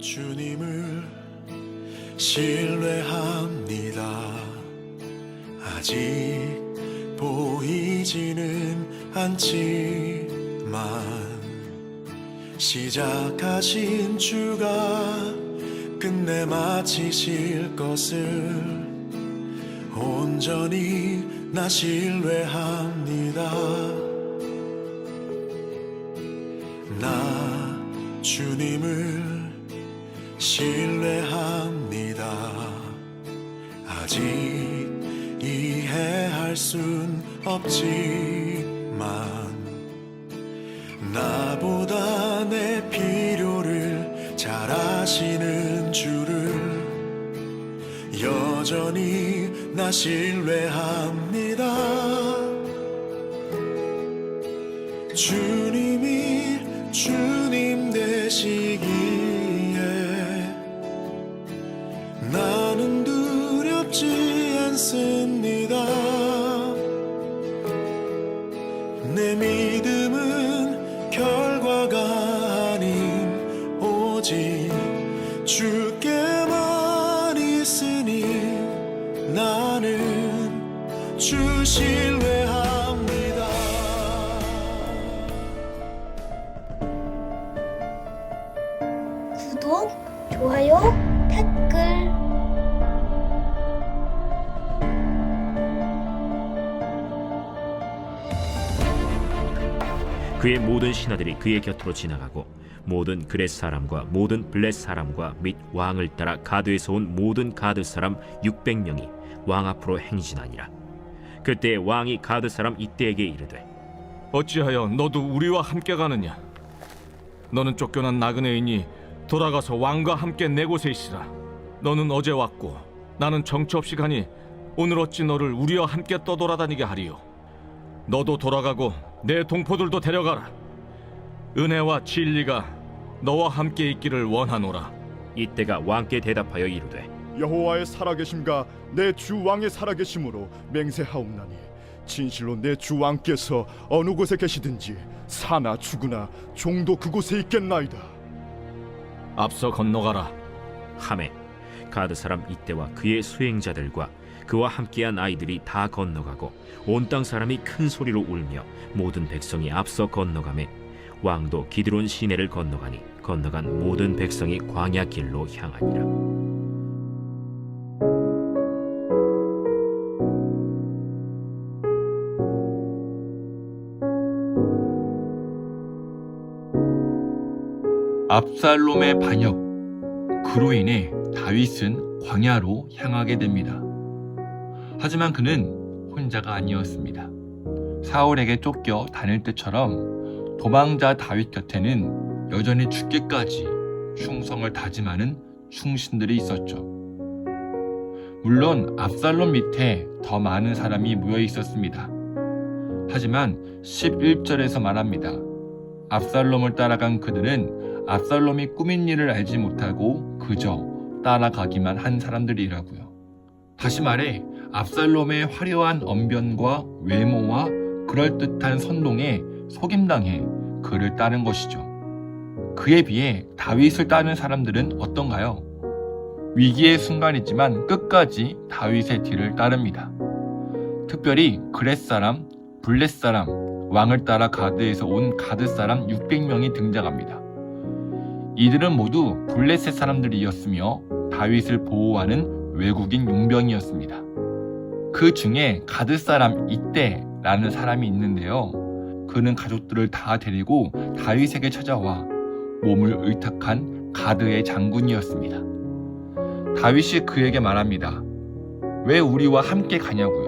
주님을 신뢰합니다. 아직 보이지는 않지만 시작하신 주가 끝내 마치실 것을 온전히 나 신뢰합니다. 나 주님을 신뢰합니다. 아직 이해할 순 없지만 나보다 내 필요를 잘 아시는 주를 여전히 나 신뢰합니다. 주님이 주님 되시기 나는 주 신뢰합니다. 구독, 좋아요, 댓글. 그의 모든 신하들이 그의 곁으로 지나가고 모든 그렛 사람과 모든 블렛 사람과 및 왕을 따라 가드에서 온 모든 가드 사람 600명이 왕 앞으로 행진하니라 그때 왕이 가드 사람 이때에게 이르되 어찌하여 너도 우리와 함께 가느냐? 너는 쫓겨난 나그네이니 돌아가서 왕과 함께 내 곳에 있으라. 너는 어제 왔고 나는 정처 없이 가니 오늘 어찌 너를 우리와 함께 떠돌아다니게 하리요? 너도 돌아가고 내 동포들도 데려가라. 은혜와 진리가 너와 함께 있기를 원하노라. 이때가 왕께 대답하여 이르되 여호와의 살아계심과 내 주 왕의 살아계심으로 맹세하옵나니 진실로 내 주 왕께서 어느 곳에 계시든지 사나 죽으나 종도 그곳에 있겠나이다. 앞서 건너가라. 함에 가드 사람 이때와 그의 수행자들과 그와 함께한 아이들이 다 건너가고 온 땅 사람이 큰 소리로 울며 모든 백성이 앞서 건너가매 왕도 기드론 시내를 건너가니 건너간 모든 백성이 광야 길로 향하니라 압살롬의 반역 그로 인해 다윗은 광야로 향하게 됩니다. 하지만 그는 혼자가 아니었습니다. 사울에게 쫓겨 다닐 때처럼 도망자 다윗 곁에는 여전히 죽기까지 충성을 다짐하는 충신들이 있었죠. 물론 압살롬 밑에 더 많은 사람이 모여 있었습니다. 하지만 11절에서 말합니다. 압살롬을 따라간 그들은 압살롬이 꾸민 일을 알지 못하고 그저 따라가기만 한 사람들이라고요. 다시 말해 압살롬의 화려한 언변과 외모와 그럴듯한 선동에 속임당해 그를 따른 것이죠. 그에 비해 다윗을 따른 사람들은 어떤가요? 위기의 순간이지만 끝까지 다윗의 뒤를 따릅니다. 특별히 그렛 사람, 블렛 사람, 왕을 따라 가드에서 온 가드 사람 600명이 등장합니다. 이들은 모두 블레셋 사람들이었으며 다윗을 보호하는 외국인 용병이었습니다. 그 중에 가드 사람 이때라는 사람이 있는데요. 그는 가족들을 다 데리고 다윗에게 찾아와 몸을 의탁한 가드의 장군이었습니다. 다윗이 그에게 말합니다. 왜 우리와 함께 가냐고요?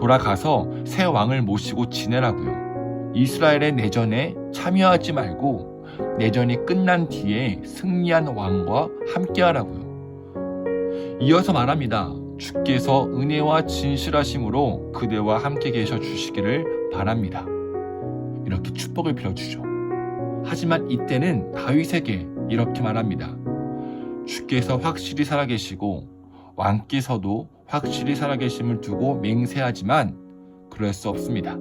돌아가서 새 왕을 모시고 지내라고요. 이스라엘의 내전에 참여하지 말고 내전이 끝난 뒤에 승리한 왕과 함께하라고요. 이어서 말합니다. 주께서 은혜와 진실하심으로 그대와 함께 계셔 주시기를 바랍니다. 이렇게 축복을 빌어주죠. 하지만 이때는 다윗에게 이렇게 말합니다. 주께서 확실히 살아계시고 왕께서도 확실히 살아계심을 두고 맹세하지만 그럴 수 없습니다.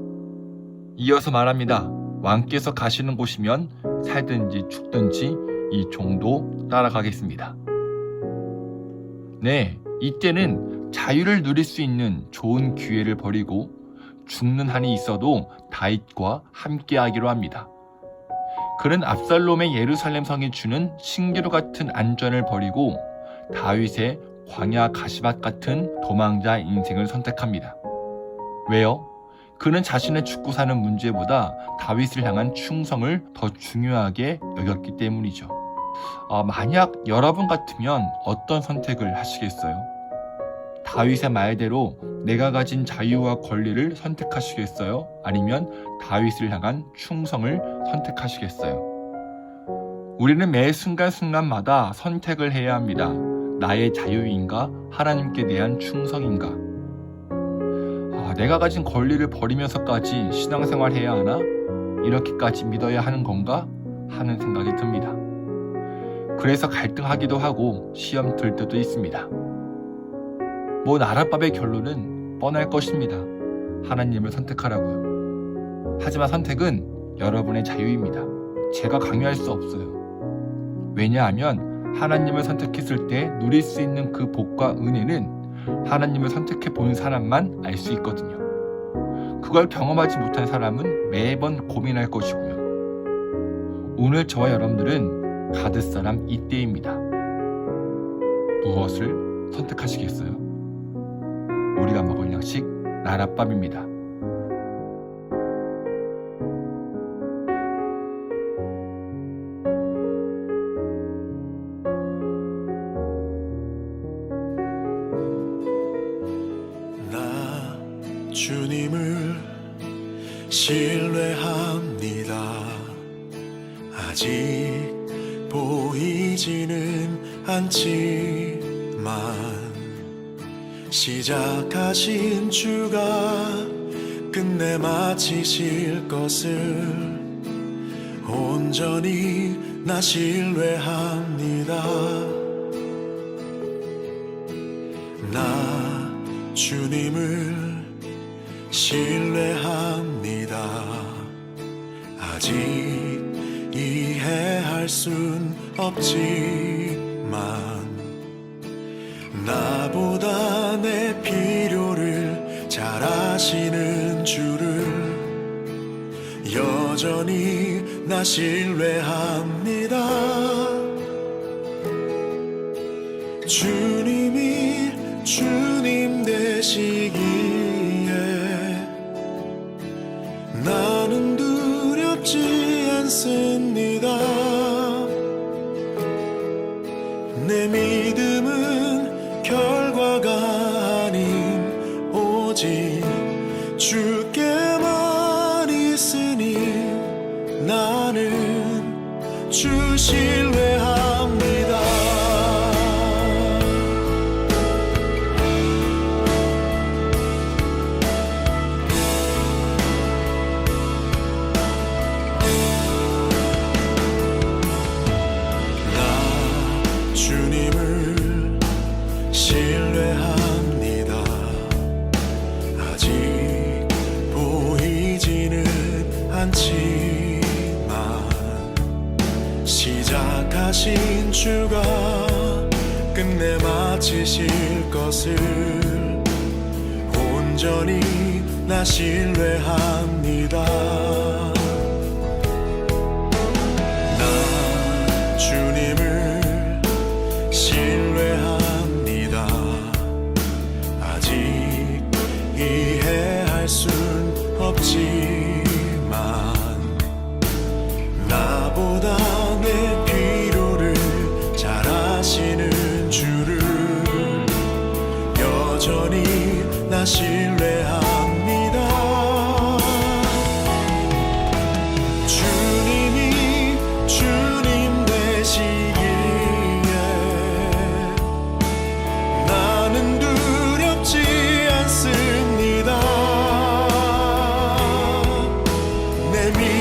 이어서 말합니다. 왕께서 가시는 곳이면 살든지 죽든지 이 종도 따라가겠습니다. 네, 이때는 자유를 누릴 수 있는 좋은 기회를 버리고 죽는 한이 있어도 다윗과 함께하기로 합니다. 그는 압살롬의 예루살렘 성이 주는 신기루 같은 안전을 버리고 다윗의 광야 가시밭 같은 도망자 인생을 선택합니다. 왜요? 그는 자신의 죽고 사는 문제보다 다윗을 향한 충성을 더 중요하게 여겼기 때문이죠. 아, 만약 여러분 같으면 어떤 선택을 하시겠어요? 다윗의 말대로 내가 가진 자유와 권리를 선택하시겠어요? 아니면 다윗을 향한 충성을 선택하시겠어요? 우리는 매 순간순간마다 선택을 해야 합니다. 나의 자유인가? 하나님께 대한 충성인가? 아, 내가 가진 권리를 버리면서까지 신앙생활 해야 하나? 이렇게까지 믿어야 하는 건가? 하는 생각이 듭니다. 그래서 갈등하기도 하고 시험 들 때도 있습니다. 뭐 나라밥의 결론은 뻔할 것입니다. 하나님을 선택하라고요. 하지만 선택은 여러분의 자유입니다. 제가 강요할 수 없어요. 왜냐하면 하나님을 선택했을 때 누릴 수 있는 그 복과 은혜는 하나님을 선택해 본 사람만 알 수 있거든요. 그걸 경험하지 못한 사람은 매번 고민할 것이고요. 오늘 저와 여러분들은 가드 사람 이때입니다. 무엇을 선택하시겠어요? 우리가 먹을 양식 나랏밥입니다. 보이지는 않지만 시작하신 주가 끝내 마치실 것을 온전히 나 신뢰합니다. 나 주님을 신뢰합니다. 아직 이해할 순 없지만 나보다 내 필요를 잘 아시는 주를 여전히 나 신뢰합니다. 주님이 주님 되시 내 믿음은 결과가 아닌 오직 주께만 있으니 나는 주신 않지만 시작하신 주가 끝내 마치실 것을 온전히 나 신뢰합니다. 나 신뢰합니다. 주님이 주님 되시기에 나는 두렵지 않습니다. 내믿